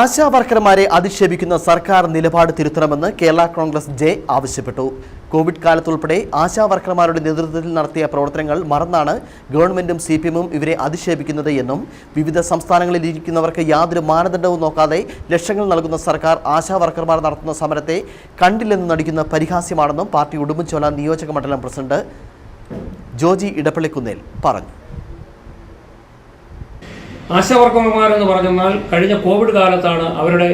ആശാ വർക്കർമാരെ അധിക്ഷേപിക്കുന്ന സർക്കാർ നിലപാട് തിരുത്തണമെന്ന് കേരള കോൺഗ്രസ് ജെ ആവശ്യപ്പെട്ടു. കോവിഡ് കാലത്തുൾപ്പെടെ ആശാവർക്കർമാരുടെ നേതൃത്വത്തിൽ നടത്തിയ പ്രവർത്തനങ്ങൾ മറന്നാണ് ഗവൺമെന്റും സി പി എമ്മും ഇവരെ അധിക്ഷേപിക്കുന്നത് എന്നും വിവിധ സംസ്ഥാനങ്ങളിൽ ഇരിക്കുന്നവർക്ക് യാതൊരു മാനദണ്ഡവും നോക്കാതെ ലക്ഷങ്ങൾ നൽകുന്ന സർക്കാർ ആശാവർക്കർമാർ നടത്തുന്ന സമരത്തെ കണ്ടില്ലെന്ന് നടിക്കുന്ന പരിഹാസ്യമാണെന്നും പാർട്ടി ഉടുമ്പൻചോല നിയോജക മണ്ഡലം പ്രസിഡന്റ് ജോജി ഇടപ്പള്ളിക്കുന്നേൽ പറഞ്ഞു. ആശാവർക്കർമാരെന്ന് പറഞ്ഞാൽ കഴിഞ്ഞ കോവിഡ് കാലത്താണ് അവരുടെ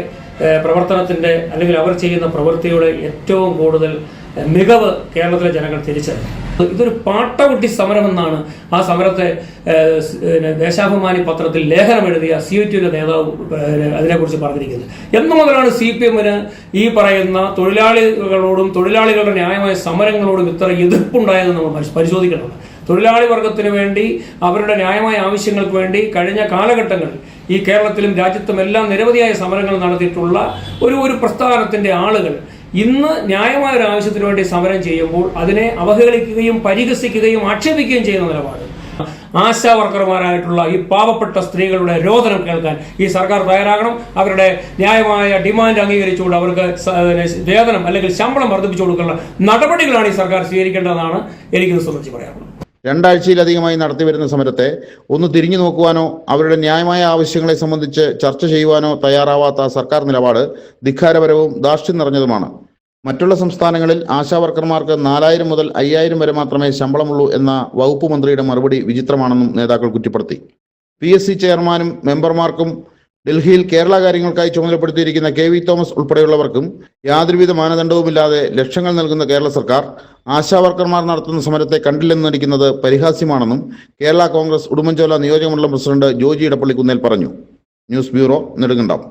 പ്രവർത്തനത്തിന്റെ അല്ലെങ്കിൽ അവർ ചെയ്യുന്ന പ്രവൃത്തിയുടെ ഏറ്റവും കൂടുതൽ മികവ് കേരളത്തിലെ ജനങ്ങൾ തിരിച്ചറിഞ്ഞു ഇതൊരു പാട്ടകുട്ടി സമരമെന്നാണ് ആ സമരത്തെ ദേശാഭിമാനി പത്രത്തിൽ ലേഖനം എഴുതിയ സി യു ടിയുടെ നേതാവ് അതിനെക്കുറിച്ച് പറഞ്ഞിരിക്കുന്നത്. എന്നു മുതലാണ് സി പി എമ്മിന് ഈ പറയുന്ന തൊഴിലാളികളോടും തൊഴിലാളികളുടെ ന്യായമായ സമരങ്ങളോടും ഇത്ര എതിർപ്പുണ്ടായതെന്ന് നമ്മൾ പരിശ്- പരിശോധിക്കണം തൊഴിലാളി വർഗത്തിന് വേണ്ടി അവരുടെ ന്യായമായ ആവശ്യങ്ങൾക്ക് വേണ്ടി കഴിഞ്ഞ കാലഘട്ടങ്ങളിൽ ഈ കേരളത്തിലും രാജ്യത്തും എല്ലാം നിരവധിയായ സമരങ്ങൾ നടത്തിയിട്ടുള്ള ഒരു ഒരു പ്രസ്ഥാനത്തിന്റെ ആളുകൾ ഇന്ന് ന്യായമായ ഒരു ആവശ്യത്തിന് വേണ്ടി സമരം ചെയ്യുമ്പോൾ അതിനെ അവഹേളിക്കുകയും പരിഹസിക്കുകയും ആക്ഷേപിക്കുകയും ചെയ്യുന്ന നിലപാട്. ആശാ വർക്കർമാരായിട്ടുള്ള ഈ പാവപ്പെട്ട സ്ത്രീകളുടെ രോദനം കേൾക്കാൻ ഈ സർക്കാർ തയ്യാറാകണം. അവരുടെ ന്യായമായ ഡിമാൻഡ് അംഗീകരിച്ചുകൊണ്ട് അവർക്ക് വേതനം അല്ലെങ്കിൽ ശമ്പളം വർദ്ധിപ്പിച്ചു കൊടുക്കാനുള്ള നടപടികളാണ് ഈ സർക്കാർ സ്വീകരിക്കേണ്ടതെന്നാണ് എനിക്കിത് സംബന്ധിച്ച് പറയാനുള്ളത്. രണ്ടാഴ്ചയിലധികമായി നടത്തിവരുന്ന സമരത്തെ ഒന്ന് തിരിഞ്ഞു നോക്കുവാനോ അവരുടെ ന്യായമായ ആവശ്യങ്ങളെ സംബന്ധിച്ച് ചർച്ച ചെയ്യുവാനോ തയ്യാറാവാത്ത സർക്കാർ നിലപാട് ധിക്കാരപരവും ദാർഷ്ട്യം നിറഞ്ഞതുമാണ്. മറ്റുള്ള സംസ്ഥാനങ്ങളിൽ ആശാവർക്കർമാർക്ക് നാലായിരം മുതൽ അയ്യായിരം വരെ മാത്രമേ ശമ്പളമുള്ളൂ എന്ന വകുപ്പ് മന്ത്രിയുടെ മറുപടി വിചിത്രമാണെന്നും നേതാക്കൾ കുറ്റപ്പെടുത്തി. പി എസ് സി ചെയർമാനും മെമ്പർമാർക്കും ഡൽഹിയിൽ കേരള കാര്യങ്ങൾക്കായി ചുമതലപ്പെടുത്തിയിരിക്കുന്ന കെ വി തോമസ് ഉൾപ്പെടെയുള്ളവർക്കും യാതൊരുവിധ മാനദണ്ഡവുമില്ലാതെ ലക്ഷങ്ങൾ നൽകുന്ന കേരള സർക്കാർ ആശാവർക്കർമാർ നടത്തുന്ന സമരത്തെ കണ്ടില്ലെന്ന് നടിക്കുന്നത് പരിഹാസ്യമാണെന്നും കേരള കോൺഗ്രസ് ഉടുമ്പൻചോല നിയോജകമണ്ഡലം പ്രസിഡന്റ് ജോജി ഇടപ്പള്ളിക്കുന്നേൽ പറഞ്ഞു. News bureau Nedumkandam.